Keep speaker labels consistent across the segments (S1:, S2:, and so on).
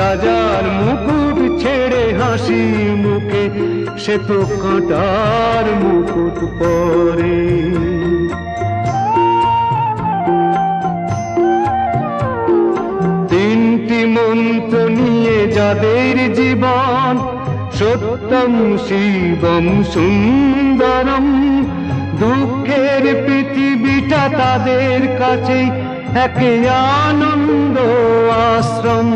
S1: রাজার মুকুট ছেড়ে হাসি মুখে, সে তো কাঁটার মুকুট পরে। তিনটি মন্ত্র নিয়ে যাদের জীবন, সত্যম শিবম সুন্দরম, দুঃখের পৃথিবীটা তাদের কাছে এক আনন্দ আশ্রম।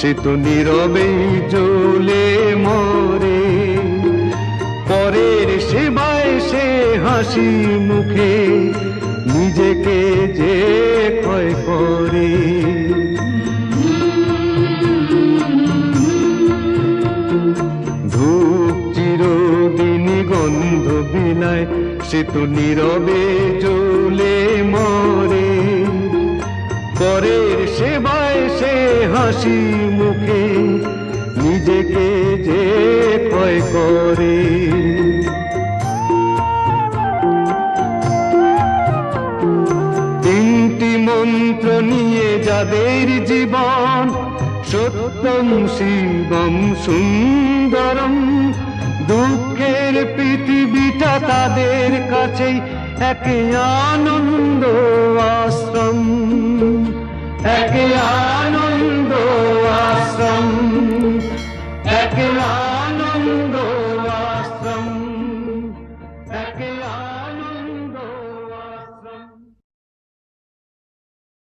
S1: সে তো নীরবেই জ্বলে মরে। পরের সেবায় সে হাসি মুখে, নিজেকে যে ক্ষয় করে। ধূপ চিরদিনই গন্ধ বিলায় সে তো নীরবে জ্বলে মরে। সে হাসি মুখে, নিজেকে যে ক্ষয় করে। তিনটি মন্ত্র নিয়ে যাদের জীবন সত্যম শিবম সুন্দরম, দুঃখের পৃথিবীটা তাদের কাছেই এক আনন্দ আশ্রম, এক আনন্দ Que lá.